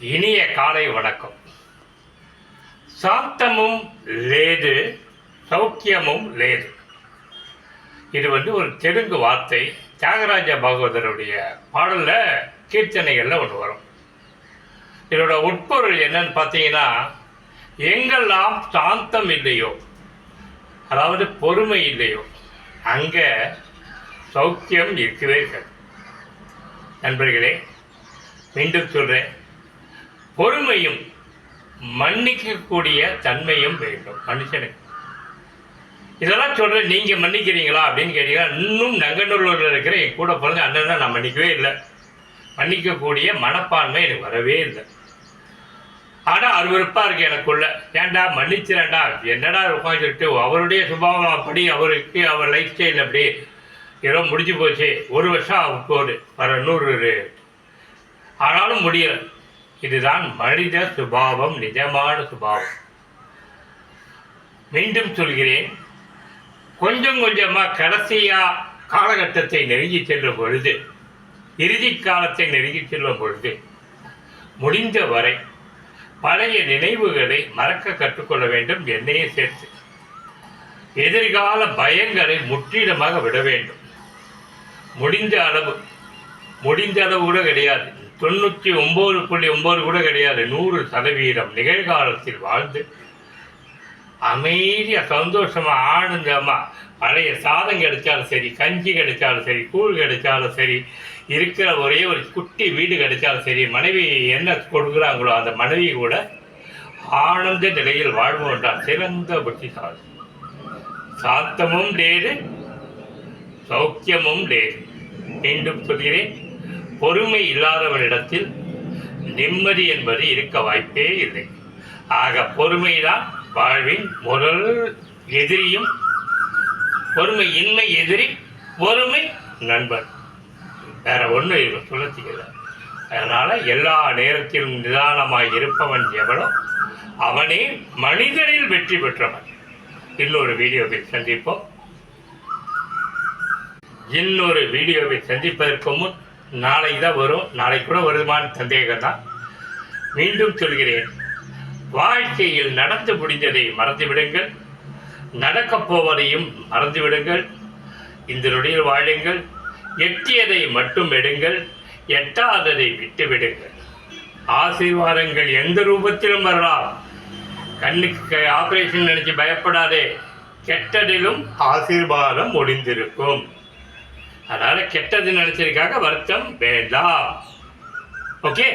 இனிய காலை வணக்கம். சாந்தமும் லேது சௌக்கியமும் லேது. இது வந்து ஒரு தெலுங்கு வார்த்தை தியாகராஜ பாகவதருடைய பாடலில் கீர்த்தனைகளில் ஒன்று வரும். இதோட உட்பொருள் என்னன்னு பார்த்தீங்கன்னா எங்கெல்லாம் சாந்தம் இல்லையோ அதாவது பொறுமை இல்லையோ அங்கே சௌக்கியம் இருக்கவே இருக்காது நண்பர்களே மீண்டும் சொல்கிறேன் பொறுமையும் மன்னிக்கக்கூடிய தன்மையும் வேண்டும். மனுஷனுக்கு இதெல்லாம் சொல்கிறேன் நீங்கள் மன்னிக்கிறீங்களா அப்படின்னு கேட்டீங்கன்னா இன்னும் நங்கநல்லூரில் இருக்கிற என் கூட பிறந்த அண்ணன் நான் மன்னிக்கவே இல்லை. மன்னிக்கக்கூடிய மனப்பான்மை எனக்கு வரவே இல்லை. ஆனால் அருவருப்பாக இருக்குது எனக்குள்ள. ஏன்டா மன்னிச்சிரேன்டா என்னடா உட்காந்துட்டு அவருடைய சுபாவம் அப்படி அவருக்கு அவர் லைஃப் ஸ்டைல் அப்படி. ஏதோ முடிஞ்சு போச்சு. ஒரு வருஷம் ஆகும் போகுது வர நூறு ஆனாலும் முடியலை. இதுதான் மனித சுபாவம் நிஜமான சுபாவம். மீண்டும் சொல்கிறேன் கொஞ்சம் கொஞ்சமாக கடைசியாக காலகட்டத்தை நெருங்கி செல்லும் பொழுது இறுதி காலத்தை நெருங்கி செல்லும் பொழுது முடிந்த வரை பழைய நினைவுகளை மறக்க கற்றுக்கொள்ள வேண்டும் என்னையே சேர்த்து. எதிர்கால பயங்களை முற்றிலுமாக விட வேண்டும். முடிந்த அளவு முடிந்த அளவு கூட கிடையாது. தொண்ணூற்றி ஒம்பது புள்ளி ஒம்பது கூட கிடையாது. நூறு சதவீதம் நிகழ்காலத்தில் வாழ்ந்து அமைதியாக சந்தோஷமாக ஆனந்தமாக பழைய சாதம் கிடைச்சாலும் சரி கஞ்சி கிடைச்சாலும் சரி கூழ் கிடைச்சாலும் சரி இருக்கிற ஒரே ஒரு குட்டி வீடு கிடைச்சாலும் சரி மனைவி என்ன கொடுக்குறாங்களோ அந்த மனைவி கூட ஆனந்த நிலையில் வாழ்வோம் என்றால் சிறந்த புத்திசாலி சாத்தமும் லேது சௌக்கியமும் லேது. மீண்டும் சொல்கிறேன். பொறுமை இல்லாதவனிடத்தில் நிம்மதி என்பது இருக்க வாய்ப்பே இல்லை. ஆக பொறுமைதான் வாழ்வின் முதல் எதிரியும் பொறுமை இன்மை எதிரி பொறுமை நண்பன். வேற ஒன்றும் இல்லை சுழற்சிக்கல அதனால் எல்லா நேரத்திலும் நிதானமாக இருப்பவன் எவனோ அவனே மனிதனில் வெற்றி பெற்றவன். இன்னொரு வீடியோவில் சந்திப்போம். இன்னொரு வீடியோவை சந்திப்பதற்கு முன் நாளை தான் வரும். நாளை கூட வருமான்னு சந்தேகம் தான் மீண்டும் சொல்கிறேன். வாழ்க்கையில் நடந்து முடிந்ததை மறந்துவிடுங்கள். நடக்கப் போவதையும் மறந்துவிடுங்கள். இந்த நொடியில் வாழுங்கள். எட்டியதை மட்டும் எடுங்கள். எட்டாததை விட்டுவிடுங்கள். ஆசீர்வாதங்கள் எந்த ரூபத்திலும் வரலாம். கண்ணுக்கு ஆபரேஷன் நினைச்சு பயப்படாதே. கெட்டதிலும் ஆசீர்வாதம் ஒளிந்திருக்கும். அதனால் கெட்டது நினச்சதுக்காக வருத்தம் வேண்டாம். ஓகே